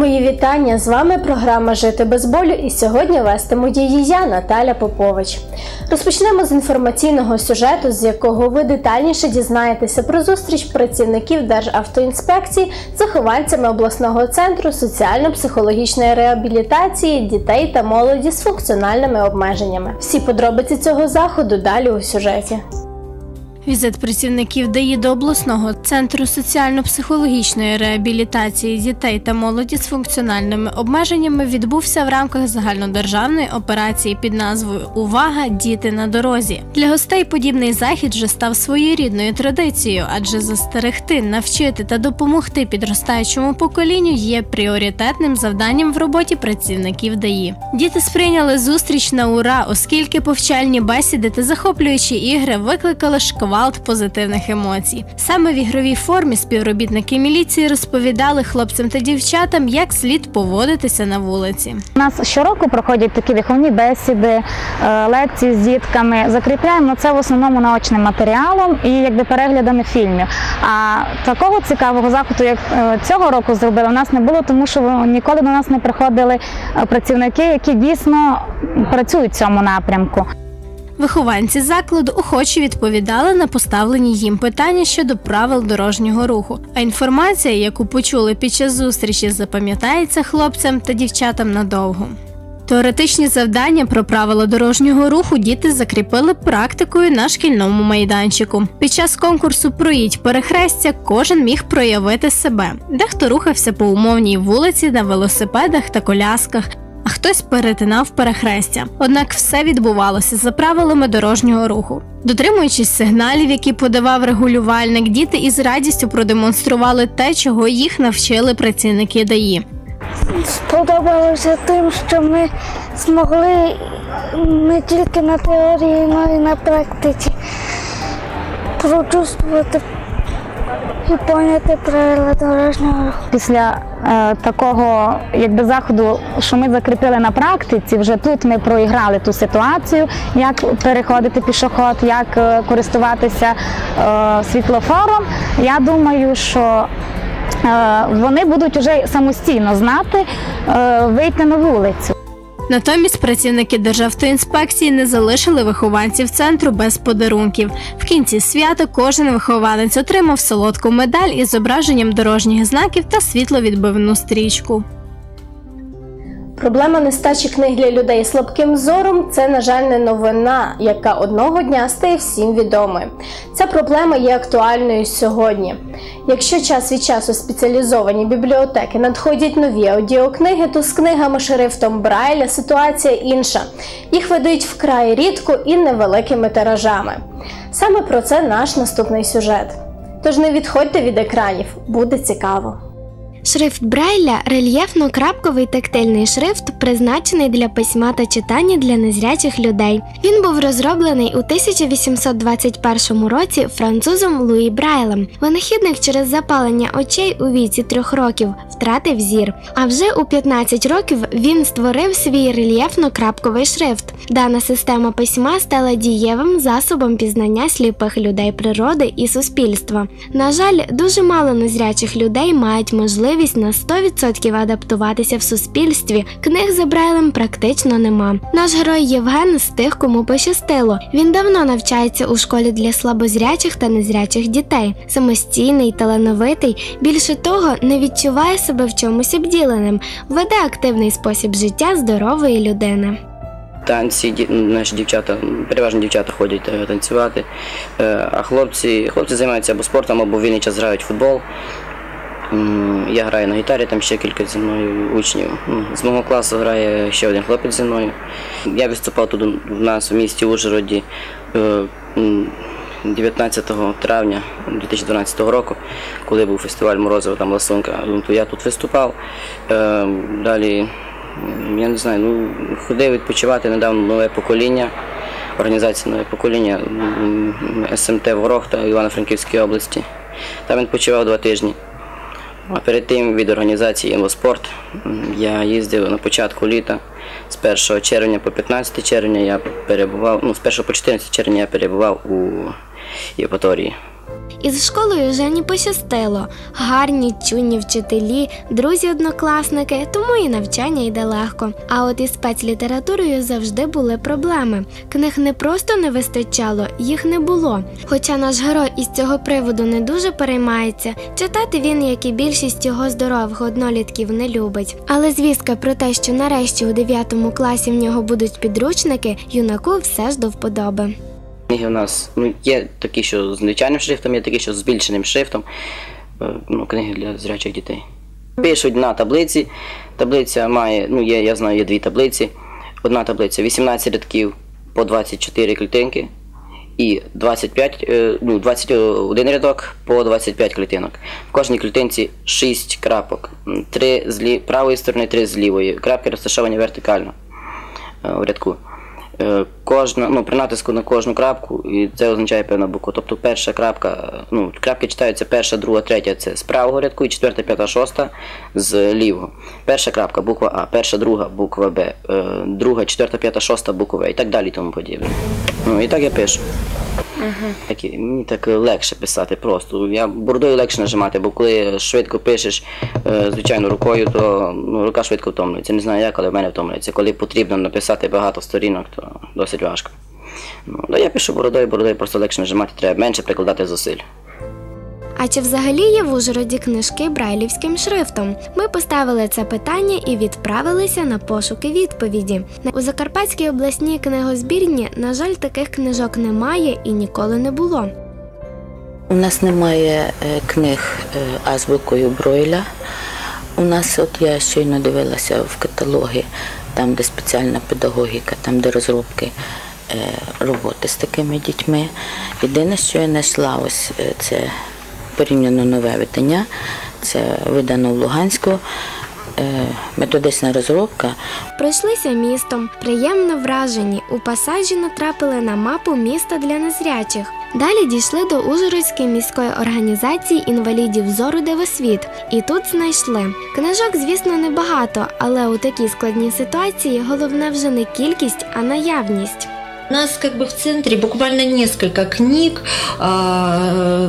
Мої вітання з вами програма Жити без болю і сьогодні вестиму її я, Наталя Попович. Розпочнемо з інформаційного сюжету, з якого ви детальніше дізнаєтеся про зустріч працівників Державтоінспекції з вихованцями обласного центру соціально-психологічної реабілітації дітей та молоді з функціональними обмеженнями. Всі подробиці цього заходу далі у сюжеті. Візит працівників ДАІ до обласного центру соціально-психологічної реабілітації дітей та молоді з функціональними обмеженнями відбувся в рамках загальнодержавної операції під назвою Увага! Діти на дорозі. Для гостей подібний захід вже став своєрідною традицією, адже застерегти, навчити та допомогти підростаючому поколінню є пріоритетним завданням в роботі працівників ДАІ. Діти сприйняли зустріч на ура, оскільки повчальні бесіди та захоплюючі ігри викликали шквал гвалт позитивних емоцій. Саме в ігровій формі співробітники міліції розповідали хлопцям та дівчатам, як слід поводитися на вулиці. У нас щороку проходять такі виховні бесіди, е, лекції з дітками. Закріпляємо це в основному наочним матеріалом і якби переглядами фільмів. А такого цікавого заходу, як е, цього року зробили, у нас не було, тому що ніколи до нас не приходили е, працівники, які дійсно працюють в цьому напрямку. Вихованці закладу охоче відповідали на поставлені їм питання щодо правил дорожнього руху. А інформація, яку почули під час зустрічі, запам'ятається хлопцям та дівчатам надовго. Теоретичні завдання про правила дорожнього руху діти закріпили практикою на шкільному майданчику. Під час конкурсу Проїдь перехрестя кожен міг проявити себе. Дехто рухався по умовній вулиці на велосипедах та колясках, а хтось перетинав перехрестя. Однак все відбувалося за правилами дорожнього руху. Дотримуючись сигналів, які подавав регулювальник, діти із радістю продемонстрували те, чого їх навчили працівники ДАІ. Сподобалося тим, що ми змогли не тільки на теорії, але й на практиці прочувствувати і поняти правила дорожнього руху. Після е, такого якби заходу, що ми закріпили на практиці, вже тут ми проіграли ту ситуацію, як переходити пішоход, як е, користуватися е, світлофором. Я думаю, що е, вони будуть вже самостійно знати е, вийти на вулицю. Натомість працівники Державтоінспекції не залишили вихованців центру без подарунків. В кінці свята кожен вихованець отримав солодку медаль із зображенням дорожніх знаків та світловідбивну стрічку. Проблема нестачі книг для людей слабким зором це, на жаль, не новина, яка одного дня стає всім відомою. Ця проблема є актуальною сьогодні. Якщо час від часу спеціалізовані бібліотеки надходять нові аудіокниги, то з книгами шрифтом Брайля ситуація інша. Їх видають вкрай рідко і невеликими тиражами. Саме про це наш наступний сюжет. Тож не відходьте від екранів, буде цікаво. Шрифт Брайля рельєфно-крапковий тактильний шрифт, призначений для письма та читання для незрячих людей. Він був розроблений у 1821 році французом Луї Брайлем. Винахідник через запалення очей у віці трьох років втратив зір. А вже у 15 років він створив свій рельєфно-крапковий шрифт. Дана система письма стала дієвим засобом пізнання сліпих людей природи і суспільства. На жаль, дуже мало незрячих людей мають можливість можливість на 100% адаптуватися в суспільстві. Книг за Брайлем практично нема. Наш герой Євген з тих, кому пощастило. Він давно навчається у школі для слабозрячих та незрячих дітей, самостійний, талановитий. Більше того, не відчуває себе в чомусь обділеним, веде активний спосіб життя здорової людини. Танці наші дівчата, переважно дівчата ходять е, танцювати, е, а хлопці хлопці займаються або спортом, або в вільний час грають в футбол. Я граю на гітарі, там ще кілька зі мною учнів. З мого класу грає ще один хлопець зі мною. Я виступав тут у нас в місті Ужгороді 19 е, травня 2012 року, коли був фестиваль Морозова там Ласунка. То я тут виступав. Е, далі, я не знаю, ну, ходив відпочивати недавно нове покоління. Організація нове покоління СМТ Ворог та Івано-Франківській області. Там він почував два тижні. А перед тим від організації «Інвоспорт» я їздив на початку літа. З 1 червня по 15 червня я перебував, ну з 1 по 14 червня я перебував у Євпаторії. Із школою Жені пощастило. Гарні, чуйні вчителі, друзі-однокласники, тому і навчання йде легко. А от із спецлітературою завжди були проблеми. Книг не просто не вистачало, їх не було. Хоча наш герой із цього приводу не дуже переймається, читати він, як і більшість його здорових однолітків, не любить. Але звістка про те, що нарешті у 9 класі в нього будуть підручники, юнаку все ж до вподоби. Книги у нас ну, є такі, що з звичайним шрифтом, є такі, що з збільшеним шрифтом. Е, Ну, книги для зрячих дітей. Пишуть на таблиці. Таблиця має, ну є, я знаю, є дві таблиці. Одна таблиця 18 рядків по 24 клітинки і 25, е, ну, 21 рядок по 25 клітинок. В кожній клітинці 6 крапок. Три з лі... правої сторони, три з лівої. Крапки розташовані вертикально е, у рядку. Е, Кожна, ну, при натиску на кожну крапку, і це означає певна буква. Тобто перша крапка, е, ну, крапки читаються перша, друга, третя це з правого рядку, і четверта, п'ята, шоста з лівого. Перша крапка, буква А, перша, друга, буква Б, е, друга, четверта, п'ята, шоста, буква В і так далі тому подібне. Ну і так я пишу. Так, мені так е, легше писати просто. Я бордою легше нажимати, бо коли швидко пишеш, е, звичайно, рукою, то ну, рука швидко втомлюється. Не знаю як, але в мене втомлюється. Коли потрібно написати багато сторінок, то досить важко. Ну, я пишу бородою, бородою просто легше нажимати, треба менше прикладати зусиль. А чи взагалі є в Ужгороді книжки брайлівським шрифтом? Ми поставили це питання і відправилися на пошуки відповіді. У Закарпатській обласній книгозбірні, на жаль, таких книжок немає і ніколи не було. У нас немає е, книг е, азбукою Бройля. У нас, от я щойно дивилася в каталоги, там, де спеціальна педагогіка, там, де розробки е, роботи з такими дітьми. Єдине, що я знайшла, ось це порівняно нове видання, це видано в Луганську. е, Методична розробка Пройшлися містом, приємно вражені. У пасажі натрапили на мапу міста для незрячих. Далі дійшли до Ужгородської міської організації інвалідів зору Девосвіт. І тут знайшли. Книжок, звісно, небагато, але у такій складній ситуації головне вже не кількість, а наявність. У нас как бы в центре буквально несколько книг а,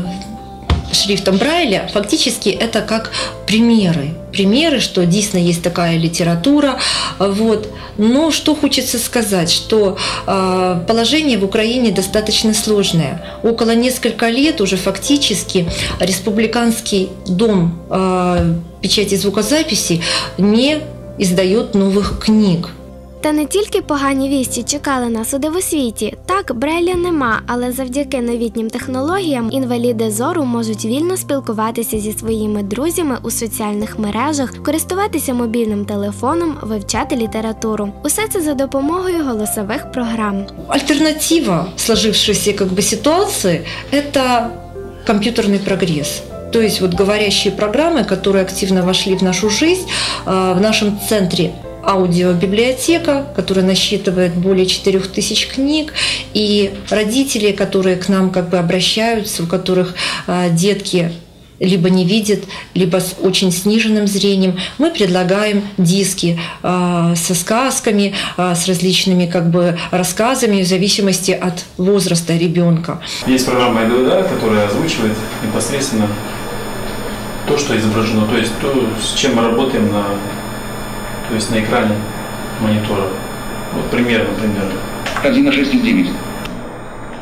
шрифтом Брайля. Фактически это как примеры. Примеры, что действительно есть такая литература. Вот. Но что хочется сказать, что а, положение в Украине достаточно сложное. Около несколько лет уже фактически Республиканский дом а, печати и звукозаписи не издает новых книг. Та не тільки погані вісті чекали нас у дивосвіті. Так, Брайля нема, але завдяки новітнім технологіям інваліди зору можуть вільно спілкуватися зі своїми друзями у соціальних мережах, користуватися мобільним телефоном, вивчати літературу. Усе це за допомогою голосових програм. Альтернатива сложившейся как бы ситуации – это компьютерный прогресс. То есть вот говорящие программы, которые активно вошли в нашу жизнь, а, в нашем центре аудиобиблиотека, которая насчитывает более 4000 книг, и родители, которые к нам как бы обращаются, у которых а, детки либо не видят, либо с очень сниженным зрением, мы предлагаем диски а, со сказками, а, с различными как бы рассказами в зависимости от возраста ребенка. Есть программа ИДВД, которая озвучивает непосредственно то, что изображено, то есть то, с чем мы работаем на, то есть на экране монитора. Вот пример, например. 1 на 6 из 9.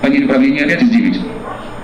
Панель управления 5 из 9.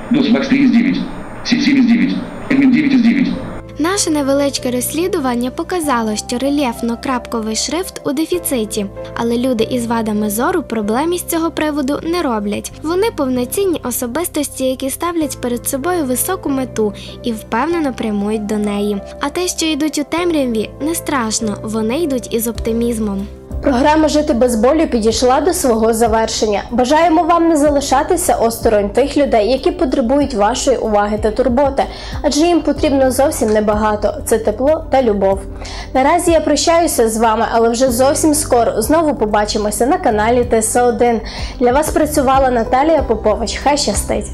DOS Max 3 из 9. Сеть 7 из 9. Admin 9 из 9. Наше невеличке розслідування показало, що рельєфно-крапковий шрифт у дефіциті, але люди із вадами зору проблем із цього приводу не роблять. Вони повноцінні особистості, які ставлять перед собою високу мету і впевнено прямують до неї. А те, що йдуть у темряві, не страшно, вони йдуть із оптимізмом. Програма Жити без болю підійшла до свого завершення. Бажаємо вам не залишатися осторонь тих людей, які потребують вашої уваги та турботи, адже їм потрібно зовсім небагато це тепло та любов. Наразі я прощаюся з вами, але вже зовсім скоро знову побачимося на каналі ТС1. Для вас працювала Наталія Попович. Хай щастить!